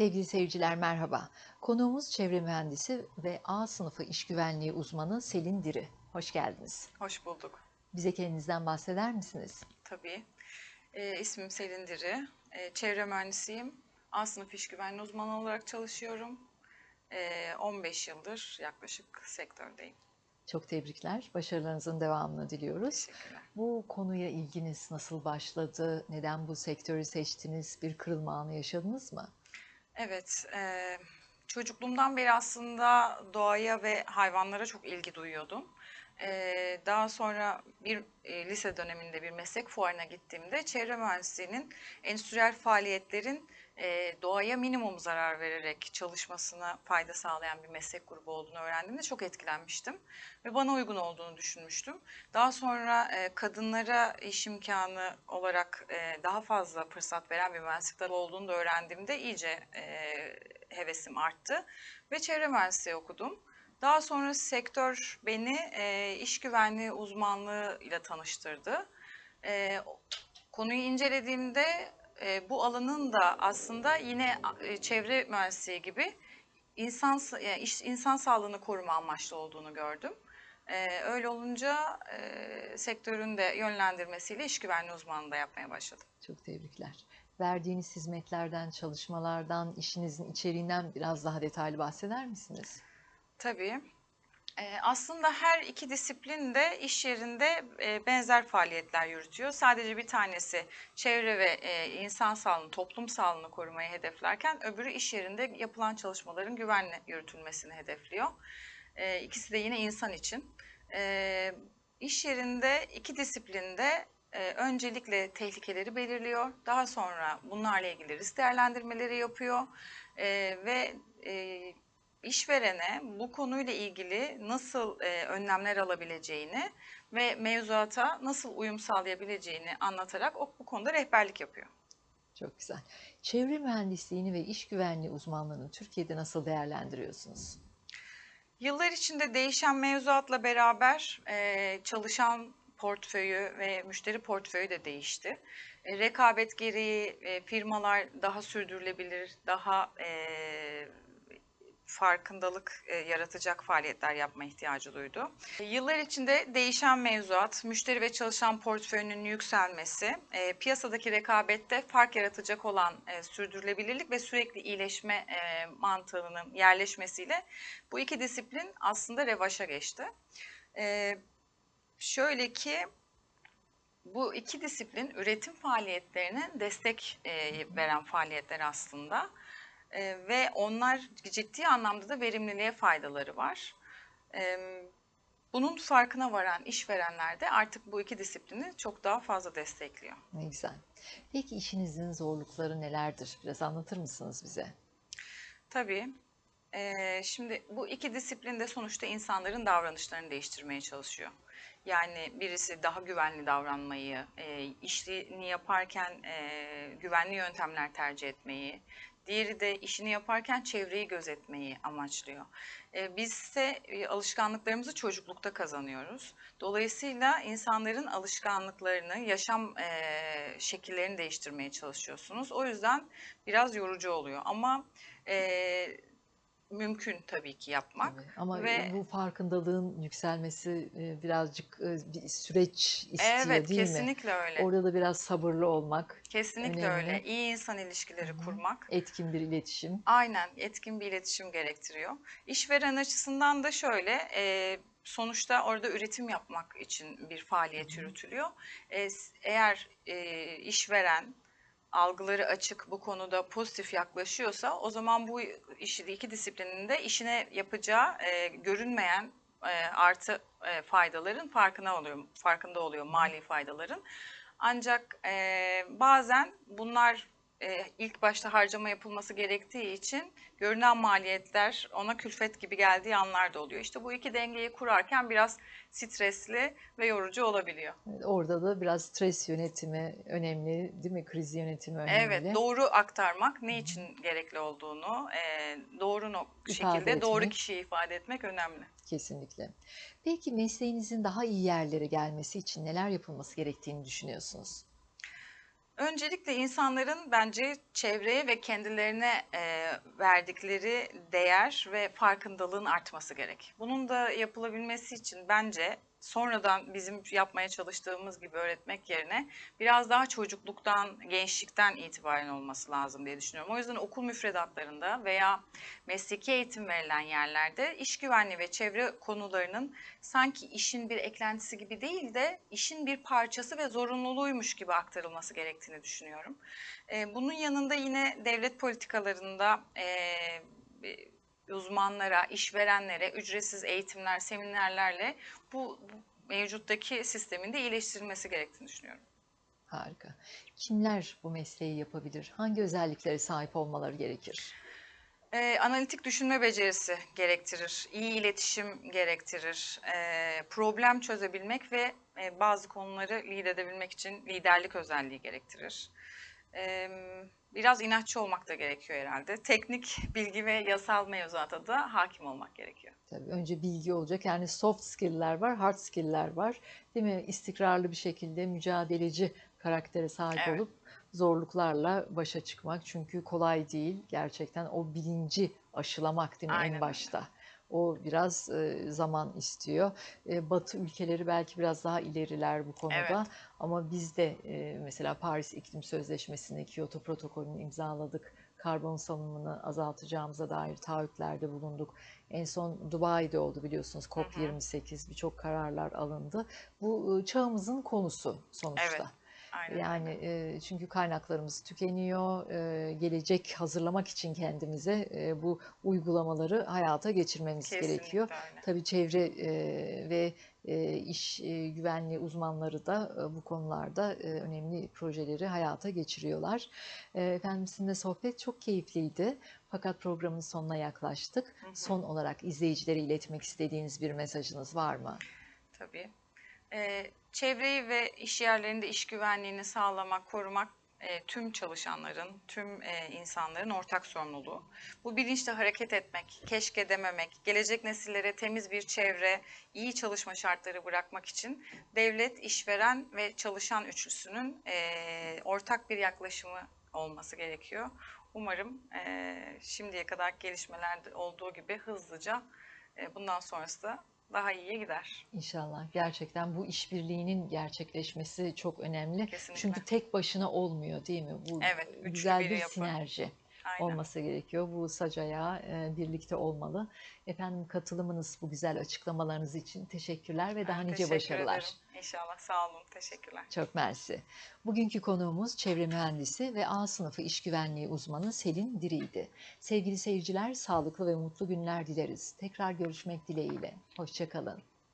Sevgili seyirciler merhaba. Konuğumuz çevre mühendisi ve A sınıfı iş güvenliği uzmanı Selin Diri. Hoş geldiniz. Hoş bulduk. Bize kendinizden bahseder misiniz? Tabii. E, ismim Selin Diri. E, çevre mühendisiyim. A sınıf iş güvenliği uzmanı olarak çalışıyorum. E, 15 yıldır yaklaşık sektördeyim. Çok tebrikler. Başarılarınızın devamını diliyoruz. Bu konuya ilginiz nasıl başladı? Neden bu sektörü seçtiniz? Bir kırılma anı yaşadınız mı? Evet, e, çocukluğumdan beri aslında doğaya ve hayvanlara çok ilgi duyuyordum. E, daha sonra bir e, lise döneminde bir meslek fuarına gittiğimde çevre mühendisliğinin endüstriyel faaliyetlerin e, doğaya minimum zarar vererek çalışmasına fayda sağlayan bir meslek grubu olduğunu öğrendiğimde çok etkilenmiştim ve bana uygun olduğunu düşünmüştüm. Daha sonra e, kadınlara iş imkanı olarak e, daha fazla fırsat veren bir meslek dalı olduğunu da öğrendiğimde iyice e, hevesim arttı ve çevre mühendisliği okudum. Daha sonra sektör beni e, iş güvenliği uzmanlığı ile tanıştırdı. E, konuyu incelediğimde e, bu alanın da aslında yine e, çevre mühendisliği gibi insan sa- yani iş, insan sağlığını koruma amaçlı olduğunu gördüm. E, öyle olunca e, sektörün de yönlendirmesiyle iş güvenliği uzmanlığı da yapmaya başladım. Çok tebrikler. Verdiğiniz hizmetlerden, çalışmalardan, işinizin içeriğinden biraz daha detaylı bahseder misiniz? Tabii. Ee, aslında her iki disiplin de iş yerinde e, benzer faaliyetler yürütüyor. Sadece bir tanesi çevre ve e, insan sağlığını, toplum sağlığını korumayı hedeflerken öbürü iş yerinde yapılan çalışmaların güvenle yürütülmesini hedefliyor. E, İkisi de yine insan için. E, İş yerinde iki disiplinde e, öncelikle tehlikeleri belirliyor. Daha sonra bunlarla ilgili risk değerlendirmeleri yapıyor. Ve işverene bu konuyla ilgili nasıl e, önlemler alabileceğini ve mevzuata nasıl uyum sağlayabileceğini anlatarak o bu konuda rehberlik yapıyor. Çok güzel. Çevre mühendisliğini ve iş güvenliği uzmanlığını Türkiye'de nasıl değerlendiriyorsunuz? Yıllar içinde değişen mevzuatla beraber e, çalışan portföyü ve müşteri portföyü de değişti. E, rekabet gereği e, firmalar daha sürdürülebilir, daha e, farkındalık e, yaratacak faaliyetler yapma ihtiyacı duydu. E, Yıllar içinde değişen mevzuat, müşteri ve çalışan portföyünün yükselmesi, e, piyasadaki rekabette fark yaratacak olan sürdürülebilirlik ve sürekli iyileşme mantığının yerleşmesiyle bu iki disiplin aslında revaşa geçti. Şöyle ki bu iki disiplin üretim faaliyetlerine destek veren faaliyetler aslında. E, ve onlar ciddi anlamda da verimliliğe faydaları var. E, bunun farkına varan işverenler de artık bu iki disiplini çok daha fazla destekliyor. Ne güzel. Peki işinizin zorlukları nelerdir? Biraz anlatır mısınız bize? Tabii. Ee, şimdi bu iki disiplin de sonuçta insanların davranışlarını değiştirmeye çalışıyor. Yani birisi daha güvenli davranmayı, e, işini yaparken e, güvenli yöntemler tercih etmeyi, diğeri de işini yaparken çevreyi gözetmeyi amaçlıyor. E, biz ise e, alışkanlıklarımızı çocuklukta kazanıyoruz. Dolayısıyla insanların alışkanlıklarını, yaşam e, şekillerini değiştirmeye çalışıyorsunuz. O yüzden biraz yorucu oluyor ama e, mümkün tabii ki yapmak. Tabii. Ama Ve- bu farkındalığın yükselmesi e, birazcık e, bir süreç istiyor Evet, değil mi? kesinlikle öyle. Orada da biraz sabırlı olmak, Kesinlikle önemli. öyle. İyi insan ilişkileri kurmak. etkin bir iletişim. Aynen etkin bir iletişim gerektiriyor. İşveren açısından da şöyle, e, sonuçta orada üretim yapmak için bir faaliyet yürütülüyor. Eğer işveren algıları açık bu konuda pozitif yaklaşıyorsa o zaman bu işi iki disiplinin de işine yapacağı e, görünmeyen e, artı e, faydaların farkına oluyor, farkında oluyor mali faydaların. Ancak e, bazen bunlar e, ilk başta harcama yapılması gerektiği için görünen maliyetler ona külfet gibi geldiği anlar da oluyor. İşte bu iki dengeyi kurarken biraz stresli ve yorucu olabiliyor. Orada da biraz stres yönetimi önemli, değil mi? Kriz yönetimi önemli. Evet, doğru aktarmak ne için gerekli olduğunu, e, doğru nok- İfade şekilde doğru etmek. kişiye ifade etmek önemli. Kesinlikle. Peki mesleğinizin daha iyi yerlere gelmesi için neler yapılması gerektiğini düşünüyorsunuz? Öncelikle insanların bence çevreye ve kendilerine e, verdikleri değer ve farkındalığın artması gerek. Bunun da yapılabilmesi için bence sonradan bizim yapmaya çalıştığımız gibi öğretmek yerine biraz daha çocukluktan, gençlikten itibaren olması lazım diye düşünüyorum. O yüzden okul müfredatlarında veya mesleki eğitim verilen yerlerde iş güvenliği ve çevre konularının sanki işin bir eklentisi gibi değil de işin bir parçası ve zorunluluğuymuş gibi aktarılması gerektiğini düşünüyorum. Ee, bunun yanında yine devlet politikalarında e, uzmanlara, işverenlere ücretsiz eğitimler, seminerlerle bu, bu mevcuttaki sistemin de iyileştirilmesi gerektiğini düşünüyorum. Harika. Kimler bu mesleği yapabilir? Hangi özelliklere sahip olmaları gerekir? Ee, analitik düşünme becerisi gerektirir, iyi iletişim gerektirir, ee, problem çözebilmek ve e, bazı konuları lider edebilmek için liderlik özelliği gerektirir. Ee, biraz inatçı olmak da gerekiyor herhalde. Teknik bilgi ve yasal mevzuata da hakim olmak gerekiyor. Tabii önce bilgi olacak. Yani soft skill'ler var, hard skill'ler var. Değil mi? İstikrarlı bir şekilde mücadeleci karaktere sahip Evet. olup zorluklarla başa çıkmak. Çünkü kolay değil. Gerçekten o bilinci aşılamak değil mi Aynen en başta. O biraz e, zaman istiyor. E, Batı ülkeleri belki biraz daha ileriler bu konuda. Evet. Ama biz de e, mesela Paris İklim Sözleşmesi'ni, Kyoto Protokolü'nü imzaladık. Karbon salınımını azaltacağımıza dair taahhütlerde bulunduk. En son Dubai'de oldu biliyorsunuz COP28 birçok kararlar alındı. Bu e, çağımızın konusu sonuçta. Evet, Aynen. Yani e, çünkü kaynaklarımız tükeniyor. E, gelecek hazırlamak için kendimize e, bu uygulamaları hayata geçirmemiz Kesinlikle gerekiyor. öyle. Tabii çevre e, ve e, iş e, güvenliği uzmanları da e, bu konularda e, önemli projeleri hayata geçiriyorlar. E, efendim sizinle sohbet çok keyifliydi. Fakat programın sonuna yaklaştık. Hı hı. Son olarak izleyicilere iletmek istediğiniz bir mesajınız var mı? Tabii. Ee, çevreyi ve iş yerlerinde iş güvenliğini sağlamak, korumak e, tüm çalışanların, tüm e, insanların ortak sorumluluğu. Bu bilinçle hareket etmek, keşke dememek, gelecek nesillere temiz bir çevre, iyi çalışma şartları bırakmak için devlet, işveren ve çalışan üçlüsünün e, ortak bir yaklaşımı olması gerekiyor. Umarım e, şimdiye kadar gelişmelerde olduğu gibi hızlıca e, bundan sonrası da daha iyiye gider. İnşallah. Gerçekten bu işbirliğinin gerçekleşmesi çok önemli. Kesinlikle. Çünkü tek başına olmuyor değil mi? Bu Evet, güzel bir bir yapı. sinerji Aynen. olması gerekiyor. Bu sacaya e, birlikte olmalı. Efendim katılımınız, bu güzel açıklamalarınız için teşekkürler ve daha Ben nice teşekkür başarılar. ederim. İnşallah. Sağ olun. Teşekkürler. Çok mersi. Bugünkü konuğumuz çevre mühendisi ve A sınıfı iş güvenliği uzmanı Selin Diri'ydi. Sevgili seyirciler, sağlıklı ve mutlu günler dileriz. Tekrar görüşmek dileğiyle. Hoşçakalın.